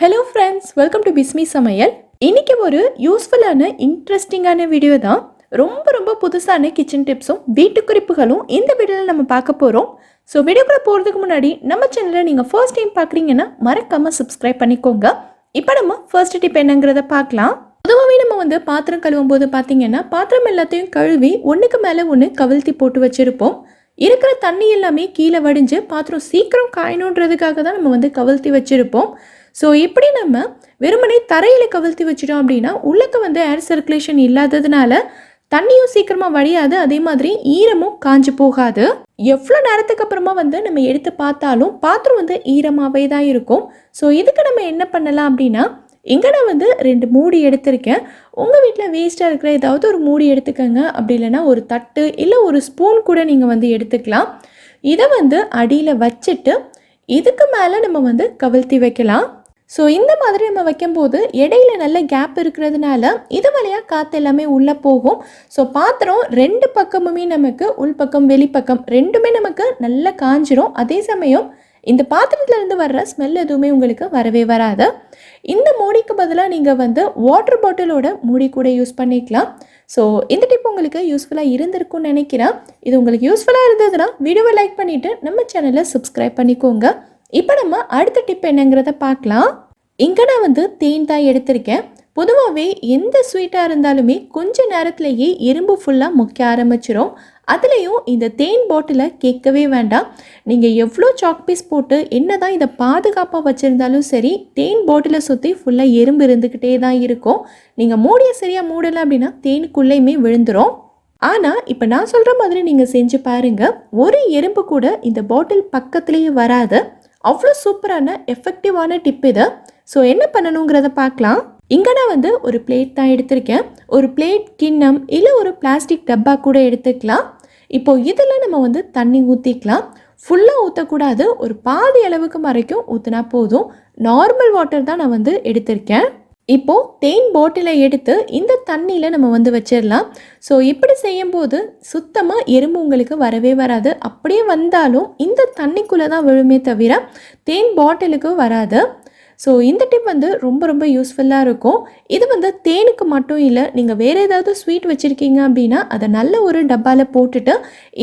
Hello friends welcome to Bismi சமையல் இன்றைக்கி ஒரு யூஸ்ஃபுல்லான இன்ட்ரெஸ்டிங்கான வீடியோ தான். ரொம்ப ரொம்ப புதுசான கிச்சன் டிப்ஸும் வீட்டு குறிப்புகளும் இந்த வீடியோவில் நம்ம பார்க்க போகிறோம் ஸோ வீடியோக்குள்ளே போகிறதுக்கு முன்னாடி நம்ம சேனலை நீங்கள் ஃபர்ஸ்ட் டைம் பார்க்குறீங்கன்னா மறக்காமல் சப்ஸ்கிரைப் பண்ணிக்கோங்க. இப்போ நம்ம ஃபர்ஸ்ட் டிப் என்னங்கிறத பார்க்கலாம். பொதுவாகவே நம்ம வந்து பாத்திரம் கழுவும் போது பார்த்தீங்கன்னா பாத்திரம் எல்லாத்தையும் கழுவி ஒன்றுக்கு மேலே ஒன்று கவிழ்த்தி போட்டு வச்சுருப்போம். இருக்கிற தண்ணி எல்லாமே கீழே வடிஞ்சு பாத்திரம் சீக்கிரம் காயணுன்றதுக்காக தான் நம்ம வந்து கவிழ்த்தி வச்சுருப்போம். ஸோ இப்படி நம்ம வெறுமனே தரையில் கவிழ்த்தி வச்சிட்டோம் அப்படின்னா உள்ளக்க வந்து ஏர் சர்க்குலேஷன் இல்லாததுனால தண்ணியும் சீக்கிரமாக வழியாது அதே மாதிரி ஈரமும் காஞ்சு போகாது. எவ்வளோ நேரத்துக்கு அப்புறமா வந்து நம்ம எடுத்து பார்த்தாலும் பாத்திரம் வந்து ஈரமாகவே தான் இருக்கும். ஸோ இதுக்கு நம்ம என்ன பண்ணலாம் அப்படின்னா இங்கே நான் வந்து ரெண்டு மூடி எடுத்திருக்கேன். உங்கள் வீட்டில் வேஸ்ட்டாக இருக்கிற ஏதாவது ஒரு மூடி எடுத்துக்கோங்க. அப்படி இல்லைன்னா ஒரு தட்டு இல்லை ஒரு ஸ்பூன் கூட நீங்கள் வந்து எடுத்துக்கலாம். இதை வந்து அடியில் வச்சுட்டு இதுக்கு மேலே நம்ம வந்து கவிழ்த்தி வைக்கலாம். ஸோ இந்த மாதிரி நம்ம வைக்கும்போது இடையில நல்ல கேப் இருக்கிறதுனால இது வழியாக காற்று எல்லாமே உள்ளே போகும். ஸோ பாத்திரம் ரெண்டு பக்கமுமே நமக்கு உள்பக்கம் வெளிப்பக்கம் ரெண்டுமே நமக்கு நல்லா காஞ்சிரும். அதே சமயம் இந்த பாத்திரத்துலேருந்து வர்ற ஸ்மெல் எதுவுமே உங்களுக்கு வரவே வராது. இந்த மூடிக்கு பதிலாக நீங்கள் வந்து வாட்டர் பாட்டிலோட மூடி கூட யூஸ் பண்ணிக்கலாம். ஸோ இந்த டிப் உங்களுக்கு யூஸ்ஃபுல்லாக இருந்திருக்கும்னு நினைக்கிறேன். இது உங்களுக்கு யூஸ்ஃபுல்லாக இருந்ததுன்னா வீடியோவை லைக் பண்ணிவிட்டு நம்ம சேனலை சப்ஸ்கிரைப் பண்ணிக்கோங்க. இப்போ நம்ம அடுத்த டிப் என்னங்கிறத பார்க்கலாம். இங்கே நான் வந்து தேன் தான் எடுத்திருக்கேன். பொதுவாகவே எந்த ஸ்வீட்டாக இருந்தாலுமே கொஞ்ச நேரத்திலேயே எறும்பு ஃபுல்லாக முக்க ஆரம்பிச்சிடும் அதுலேயும் இந்த தேன் பாட்டிலை கேட்கவே வேண்டாம். நீங்கள் எவ்வளோ சாக் பீஸ் போட்டு என்ன தான் இதை பாதுகாப்பாக வச்சுருந்தாலும் சரி தேன் பாட்டிலை சுற்றி ஃபுல்லாக எறும்பு இருந்துக்கிட்டே தான் இருக்கும். நீங்கள் மூடிய சரியாக மூடலை அப்படின்னா தேனுக்குள்ளேயுமே விழுந்துடும் ஆனால் இப்போ நான் சொல்கிற மாதிரி நீங்கள் செஞ்சு பாருங்கள் ஒரு எறும்பு கூட இந்த பாட்டில் பக்கத்துலேயே வராது. அவ்வளோ சூப்பரான எஃபெக்டிவான டிப் இது. ஸோ என்ன பண்ணணுங்கிறத பார்க்கலாம். இங்கே நான் வந்து ஒரு பிளேட் தான் எடுத்திருக்கேன். ஒரு பிளேட் கிண்ணம் இல்லை ஒரு பிளாஸ்டிக் டப்பா கூட எடுத்துக்கலாம். இப்போ இதில் நம்ம வந்து தண்ணி ஊற்றிக்கலாம் ஃபுல்லாக ஊற்றக்கூடாது ஒரு பாதி அளவுக்கு வரைக்கும் ஊற்றினா போதும். நார்மல் வாட்டர் தான் நான் வந்து எடுத்திருக்கேன். இப்போது தேன் பாட்டிலை எடுத்து இந்த தண்ணியில் நம்ம வந்து வச்சிடலாம். ஸோ இப்படி செய்யும்போது சுத்தமாக எறும்பு உங்களுக்கு வரவே வராது. அப்படியே வந்தாலும் இந்த தண்ணிக்குள்ளே தான் விழுமே தவிர தேன் பாட்டிலுக்கு வராது. ஸோ இந்த டிப் வந்து ரொம்ப ரொம்ப யூஸ்ஃபுல்லாக இருக்கும். இது வந்து தேனுக்கு மட்டும் இல்லை நீங்கள் வேறு ஏதாவது ஸ்வீட் வச்சுருக்கீங்க அப்படின்னா அதை நல்ல ஒரு டப்பாவில் போட்டுட்டு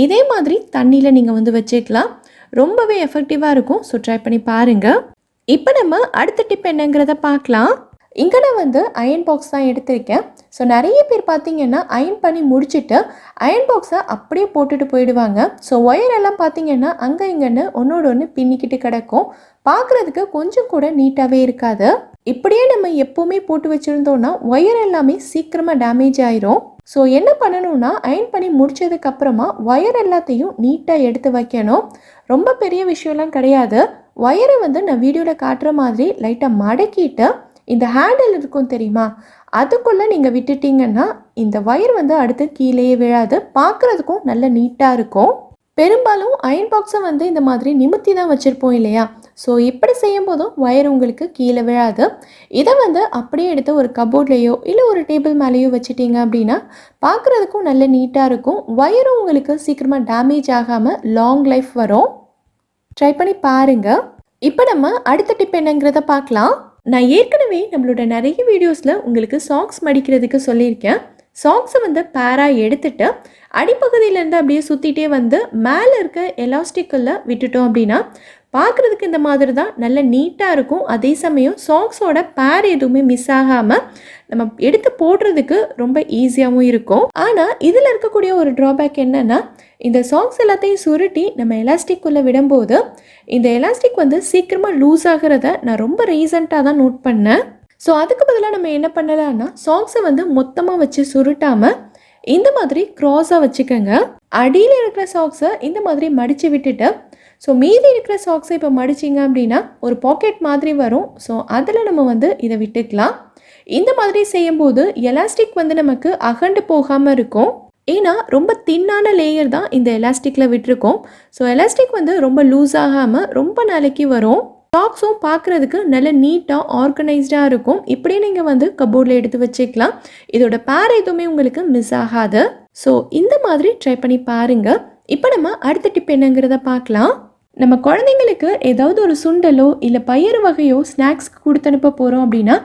இதே மாதிரி தண்ணியில் நீங்கள் வந்து வச்சுக்கலாம். ரொம்பவே எஃபெக்டிவாக இருக்கும். ஸோ ட்ரை பண்ணி பாருங்கள் இப்போ நம்ம அடுத்த டிப் என்னங்கிறத பார்க்கலாம். இங்கே நான் வந்து அயன் பாக்ஸ் தான் எடுத்திருக்கேன். ஸோ நிறைய பேர் பார்த்திங்கன்னா அயன் பண்ணி முடிச்சுட்டு அயன் பாக்ஸை அப்படியே போட்டுட்டு போயிடுவாங்க. ஸோ ஒயர் எல்லாம் பார்த்தீங்கன்னா அங்கே இங்கேன்னு ஒன்றோட ஒன்று பின்னிக்கிட்டு கிடக்கும். பார்க்குறதுக்கு கொஞ்சம் கூட நீட்டாகவே இருக்காது. இப்படியே நம்ம எப்போவுமே போட்டு வச்சுருந்தோன்னா ஒயர் எல்லாமே சீக்கிரமாக டேமேஜ் ஆயிரும். ஸோ என்ன பண்ணணும்னா அயன் பண்ணி முடித்ததுக்கப்புறமா ஒயர் எல்லாத்தையும் நீட்டாக எடுத்து வைக்கணும். ரொம்ப பெரிய விஷயம்லாம் கிடையாது. ஒயரை வந்து நான் வீடியோவில் காட்டுற மாதிரி லைட்டாக மடக்கிட்டு இந்த ஹேண்டில் இருக்கும் தெரியுமா? அதுக்குள்ளே நீங்கள் விட்டுட்டீங்கன்னா இந்த ஒயர் வந்து அடுத்து கீழேயே விழாது. பார்க்குறதுக்கும் நல்ல நீட்டாக இருக்கும். பெரும்பாலும் அயன் பாக்ஸை வந்து இந்த மாதிரி நிமித்தி தான் வச்சுருப்போம் இல்லையா? ஸோ இப்படி செய்யும் போதும் ஒயர் உங்களுக்கு கீழே விழாது. இதை வந்து அப்படியே எடுத்து ஒரு கபோர்ட்லேயோ இல்லை ஒரு டேபிள் மேலேயோ வச்சுட்டீங்க அப்படின்னா பார்க்குறதுக்கும் நல்ல நீட்டாக இருக்கும். ஒயரும் உங்களுக்கு சீக்கிரமாக டேமேஜ் ஆகாமல் லாங் லைஃப் வரும். ட்ரை பண்ணி பாருங்கள் இப்போ நம்ம அடுத்த டிப் என்னங்கிறத பார்க்கலாம். நான் ஏற்கனவே நம்மளோட நிறைய வீடியோஸில் உங்களுக்கு சாக்ஸ் மடிக்கிறதுக்கு சொல்லியிருக்கேன். சாக்ஸை வந்து பேராக எடுத்துட்டு அடிப்பகுதியிலேருந்து அப்படியே சுற்றிட்டே வந்து மேலே இருக்க எலாஸ்டிக்கில் விட்டுட்டோம் அப்படின்னா பார்க்குறதுக்கு இந்த மாதிரி தான் நல்ல நீட்டாக இருக்கும். அதே சமயம் சாக்ஸோட பேர் எதுவுமே மிஸ் ஆகாமல் நம்ம எடுத்து போடுறதுக்கு ரொம்ப ஈஸியாகவும் இருக்கும். ஆனால் இதில் இருக்கக்கூடிய ஒரு ட்ராபேக் என்னென்னா இந்த சாங்ஸ் எல்லாத்தையும் சுருட்டி நம்ம எலாஸ்டிக்குள்ளே விடும்போது இந்த எலாஸ்டிக் வந்து சீக்கிரமாக லூஸ் ஆகிறத நான் ரொம்ப ரீசண்டாக தான் நோட் பண்ணேன். ஸோ அதுக்கு பதிலாக நம்ம என்ன பண்ணலாம்னா சாங்ஸை வந்து மொத்தமாக வச்சு சுருட்டாமல் இந்த மாதிரி க்ராஸாக வச்சுக்கோங்க. அடியில் இருக்கிற சாக்ஸை இந்த மாதிரி மடித்து விட்டுட்டு ஸோ மீதி இருக்கிற சாக்ஸை இப்போ மடிச்சிங்க அப்படின்னா ஒரு பாக்கெட் மாதிரி வரும். ஸோ அதில் நம்ம வந்து இதை விட்டுக்கலாம். இந்த மாதிரி செய்யும்போது எலாஸ்டிக் வந்து நமக்கு அகண்டு போகாமல் இருக்கும். ஏன்னா ரொம்ப தின்னான லேயர் தான் இந்த எலாஸ்டிக்கில் விட்டுருக்கோம். ஸோ எலாஸ்டிக் வந்து ரொம்ப லூஸ் ஆகாமல் ரொம்ப நாளைக்கு வரும். சாக்ஸும் பார்க்குறதுக்கு நல்ல நீட்டாக ஆர்கனைஸ்டாக இருக்கும். இப்படியே நீங்கள் வந்து கபோர்டில் எடுத்து வச்சுக்கலாம். இதோட பேர் எதுவுமே உங்களுக்கு மிஸ் ஆகாது. ஸோ இந்த மாதிரி ட்ரை பண்ணி பாருங்கள் இப்போ நம்ம அடுத்த டிப் என்னங்கிறத பார்க்கலாம். நம்ம குழந்தைங்களுக்கு ஏதாவது ஒரு சுண்டலோ இல்லை பயிறு வகையோ ஸ்நாக்ஸ் கொடுத்து அனுப்ப போகிறோம் அப்படின்னா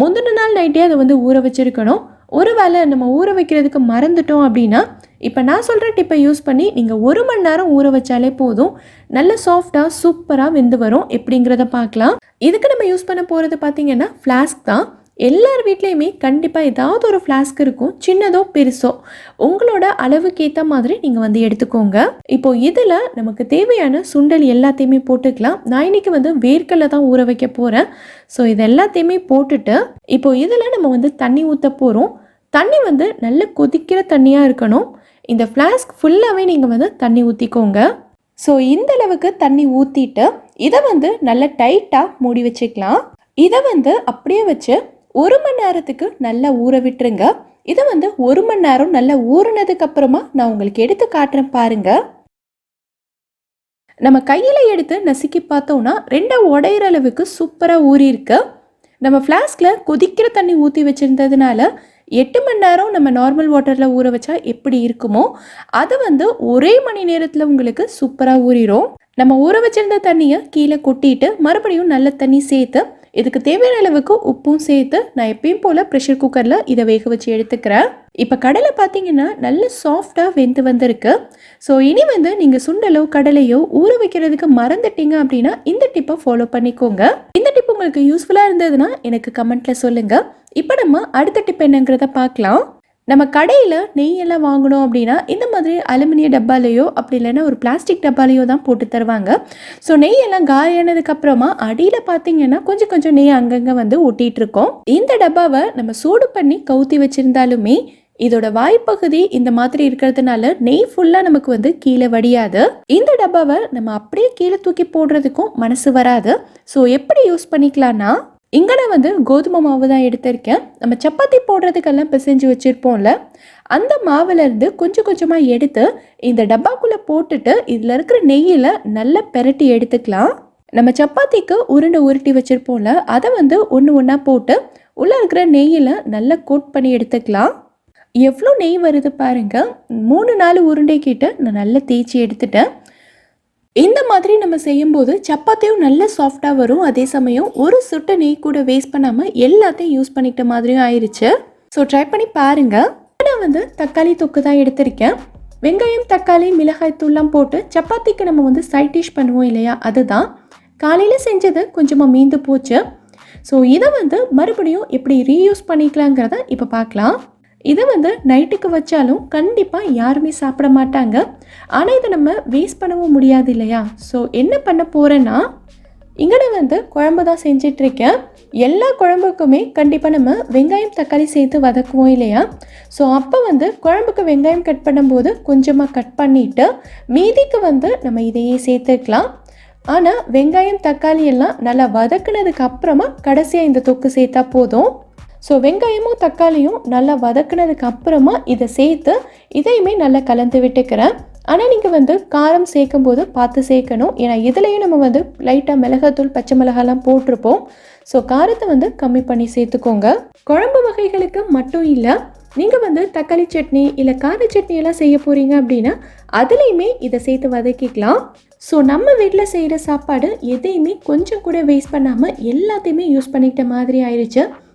முந்தின நாள் நைட்டே அதை வந்து ஊற வச்சுருக்கணும். ஒரு வேளை நம்ம ஊற வைக்கிறதுக்கு மறந்துட்டோம் அப்படின்னா இப்போ நான் சொல்கிற டிப்பை யூஸ் பண்ணி நீங்கள் ஒரு மணி நேரம் ஊற வச்சாலே போதும். நல்ல சாஃப்டாக சூப்பராக வெந்து வரும். எப்படிங்கிறத பார்க்கலாம். இதுக்கு நம்ம யூஸ் பண்ண போகிறது பார்த்திங்கன்னா ஃப்ளாஸ்க் தான். எல்லார் வீட்லேயுமே கண்டிப்பாக ஏதாவது ஒரு ஃப்ளாஸ்க் இருக்கும். சின்னதோ பெருசோ. உங்களோட அளவுக்கு ஏற்ற மாதிரி நீங்கள் வந்து எடுத்துக்கோங்க. இப்போ இதில் நமக்கு தேவையான சுண்டல் எல்லாத்தையுமே போட்டுக்கலாம். நான் இன்னைக்கு வந்து வேர்க்கல்ல தான் ஊற வைக்க போகிறேன் ஸோ இது எல்லாத்தையுமே போட்டுட்டு இப்போ இதில் நம்ம வந்து தண்ணி ஊற்ற போகிறோம் தண்ணி வந்து நல்ல கொதிக்கிற தண்ணியாக இருக்கணும். இந்த ஃப்ளாஸ்க் ஃபுல்லாகவே நீங்கள் வந்து தண்ணி ஊற்றிக்கோங்க ஸோ இந்த அளவுக்கு தண்ணி ஊற்றிட்டு இதை வந்து நல்லா டைட்டாக மூடி வச்சுக்கலாம். இதை வந்து அப்படியே வச்சு ஒரு மணி நேரத்துக்கு நல்லா ஊற விட்டுருங்க. இதை வந்து ஒரு மணி நேரம் நல்லா ஊறினதுக்கு அப்புறமா நான் உங்களுக்கு எடுத்து காட்டுறேன் பாருங்க. நம்ம கையில் எடுத்து நசுக்கி பார்த்தோம்னா ரெண்டாக உடையிற அளவுக்கு சூப்பராக ஊறியிருக்கு. நம்ம ஃப்ளாஸ்கில் கொதிக்கிற தண்ணி ஊற்றி வச்சுருந்ததுனால எட்டு மணி நேரம் நம்ம நார்மல் வாட்டரில் ஊற வச்சா எப்படி இருக்குமோ அது வந்து ஒரே மணி நேரத்தில் உங்களுக்கு சூப்பராக ஊறிடும் நம்ம ஊற வச்சிருந்த தண்ணியை கீழே கொட்டிட்டு மறுபடியும் நல்ல தண்ணி சேர்த்து இதுக்கு தேவையான அளவுக்கு உப்பும் சேர்த்து நான் எப்பயும் போல் ப்ரெஷர் குக்கரில் இதை வேக வச்சு எடுத்துக்கிறேன். இப்போ கடலை பார்த்தீங்கன்னா நல்ல சாஃப்டாக வெந்து வந்திருக்கு. ஸோ இனி வந்து நீங்கள் சுண்டலோ கடலையோ ஊற வைக்கிறதுக்கு மறந்துட்டீங்க அப்படின்னா இந்த டிப்பை ஃபாலோ பண்ணிக்கோங்க. இந்த டிப் உங்களுக்கு யூஸ்ஃபுல்லாக இருந்ததுன்னா எனக்கு கமெண்ட்டில் சொல்லுங்கள் இப்போ நம்ம அடுத்த டிப் என்னங்கிறத பார்க்கலாம். நம்ம கடையில் நெய்யெல்லாம் வாங்கினோம் வாங்கணும் அப்படின்னா இந்த மாதிரி அலுமினிய டப்பாலையோ அப்படி இல்லைன்னா ஒரு பிளாஸ்டிக் டப்பாலையோ தான் போட்டு தருவாங்க. ஸோ நெய்யெல்லாம் காயானதுக்கப்புறமா அடியில் பார்த்தீங்கன்னா கொஞ்சம் கொஞ்சம் நெய் அங்கங்கே வந்து ஒட்டிகிட்டு இருக்கோம் இந்த டப்பாவை நம்ம சூடு பண்ணி கவுத்தி வச்சுருந்தாலுமே இதோட வாய்ப்பகுதி இந்த மாதிரி இருக்கிறதுனால நெய் ஃபுல்லாக நமக்கு வந்து கீழே வடியாது. இந்த டப்பாவை நம்ம அப்படியே கீழே தூக்கி போடுறதுக்கும் மனசு வராது. ஸோ எப்படி யூஸ் பண்ணிக்கலாம்னா இங்கே நான் வந்து கோதுமை மாவு தான் எடுத்திருக்கேன். நம்ம சப்பாத்தி போடுறதுக்கெல்லாம் பிசைஞ்சு வச்சுருப்போம்ல. அந்த மாவுலேருந்து கொஞ்சம் கொஞ்சமாக எடுத்து இந்த டப்பாக்குள்ளே போட்டுட்டு இதில் இருக்கிற நெய்யில் நல்லா பெரட்டி எடுத்துக்கலாம். நம்ம சப்பாத்திக்கு உருண்டை உருட்டி வச்சுருப்போம்ல அதை வந்து ஒன்று ஒன்றா போட்டு உள்ளே இருக்கிற நெய்யில் நல்லா கோட் பண்ணி எடுத்துக்கலாம். எவ்வளோ நெய் வருது பாருங்கள் மூணு நாலு உருண்டை கிட்ட நான் நல்லா தேய்ச்சி எடுத்துட்டேன். இந்த மாதிரி நம்ம செய்யும்போது சப்பாத்தியும் நல்ல சாஃப்டாக வரும். அதே சமயம் ஒரு சுட்ட நெய் கூட வேஸ்ட் பண்ணாமல் எல்லாத்தையும் யூஸ் பண்ணிக்கிட்ட மாதிரியும் ஆயிடுச்சு ஸோ ட்ரை பண்ணி பாருங்கள் நான் வந்து தக்காளி தொக்கு தான் எடுத்திருக்கேன். வெங்காயம் தக்காளி மிளகாய் தூள்லாம் போட்டு சப்பாத்திக்கு நம்ம வந்து சைட் டிஷ் பண்ணுவோம் இல்லையா? அதுதான். காலையில் செஞ்சது கொஞ்சமாக மீந்து போச்சு. ஸோ இதை வந்து மறுபடியும் எப்படி ரீயூஸ் பண்ணிக்கலாங்கிறத இப்போ பார்க்கலாம். இதை வந்து நைட்டுக்கு வச்சாலும் கண்டிப்பாக யாருமே சாப்பிட மாட்டாங்க. ஆனால் இதை நம்ம வேஸ்ட் பண்ணவும் முடியாது இல்லையா? ஸோ என்ன பண்ண போகிறேன்னா இங்கே நான் வந்து குழம்பு தான் செஞ்சிட்ருக்கேன். எல்லா குழம்புக்குமே கண்டிப்பாக நம்ம வெங்காயம் தக்காளி சேர்த்து வதக்குவோம் இல்லையா? ஸோ அப்போ வந்து குழம்புக்கு வெங்காயம் கட் பண்ணும்போது கொஞ்சமாக கட் பண்ணிவிட்டு மீதிக்கு வந்து நம்ம இதையே சேர்த்துக்கலாம். ஆனால் வெங்காயம் தக்காளி எல்லாம் நல்லா வதக்குனதுக்கு அப்புறமா கடைசியாக இந்த தொக்கு சேர்த்தா போதும். ஸோ வெங்காயமும் தக்காளியும் நல்லா வதக்குனதுக்கு அப்புறமா இதை சேர்த்து இதையுமே நல்லா கலந்து விட்டுக்கிறேன். ஆனால் நீங்கள் வந்து காரம் சேர்க்கும் போது பார்த்து சேர்க்கணும். ஏன்னா இதுலேயும் நம்ம வந்து லைட்டாக மிளகாத்தூள் பச்சை மிளகாலாம் போட்டிருப்போம். ஸோ காரத்தை வந்து கம்மி பண்ணி சேர்த்துக்கோங்க. குழம்பு வகைகளுக்கு மட்டும் இல்லை நீங்கள் வந்து தக்காளி சட்னி இல்லை கார சட்னி எல்லாம் செய்ய போகிறீங்க அப்படின்னா அதுலேயுமே இதை சேர்த்து வதக்கிக்கலாம். ஸோ நம்ம வீட்டில் செய்கிற சாப்பாடு எதையுமே கொஞ்சம் கூட வேஸ்ட் பண்ணாமல் எல்லாத்தையுமே யூஸ் பண்ணிக்கிட்ட மாதிரி ஆயிடுச்சு